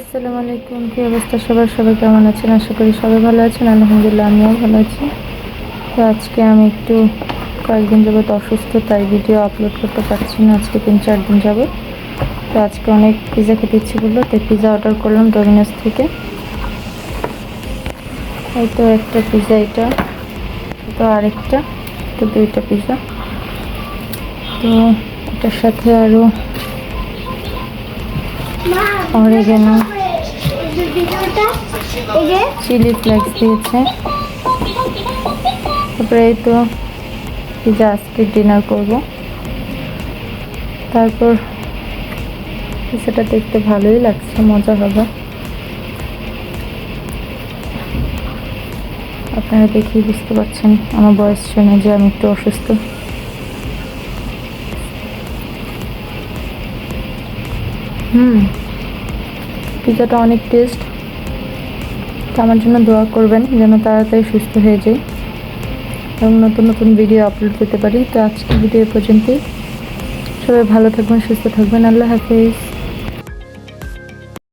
আসসালামু আলাইকুম, কি অবস্থা সবার? সবাই কেমন আছেন? আশা করি সবাই ভালো আছেন। আলহামদুলিল্লাহ, আমিও ভালো আছি। তো আজকে আমি একটু কয়েকদিন যাবত অসুস্থ, তাই ভিডিও আপলোড করতে পারছি না। আজকে তিন, চার দিন যাবত তো আজকে অনেক পিৎজা খেতে ইচ্ছে করল, তাই পিৎজা অর্ডার করলাম ডোমিনোস থেকে। এই তো একটা পিৎজা এটা, তো আরেকটা, তো দুইটা পিৎজা তো এটার সাথে আরও অরেগানো চিলি ফ্লেক্স দিয়েছে। তারপরে এই তো পিজা আজকে ডিনার করব। তারপর পিজাটা দেখতে ভালোই লাগছে, মজা হবে। আপনারা দেখেই বুঝতে পারছেন, আমার বয়স শুনে যে আমি একটু অসুস্থ। হুম। পিজাটা অনেক টেস্ট আমার জন্য দোয়া করবেন যেন তাড়াতাড়ি সুস্থ হয়ে যায় এবং নতুন নতুন ভিডিও আপলোড করতে পারি। তো আজকের ভিডিও পর্যন্তই। সবাই ভালো থাকবেন, সুস্থ থাকবেন। আল্লাহ হাফিজ।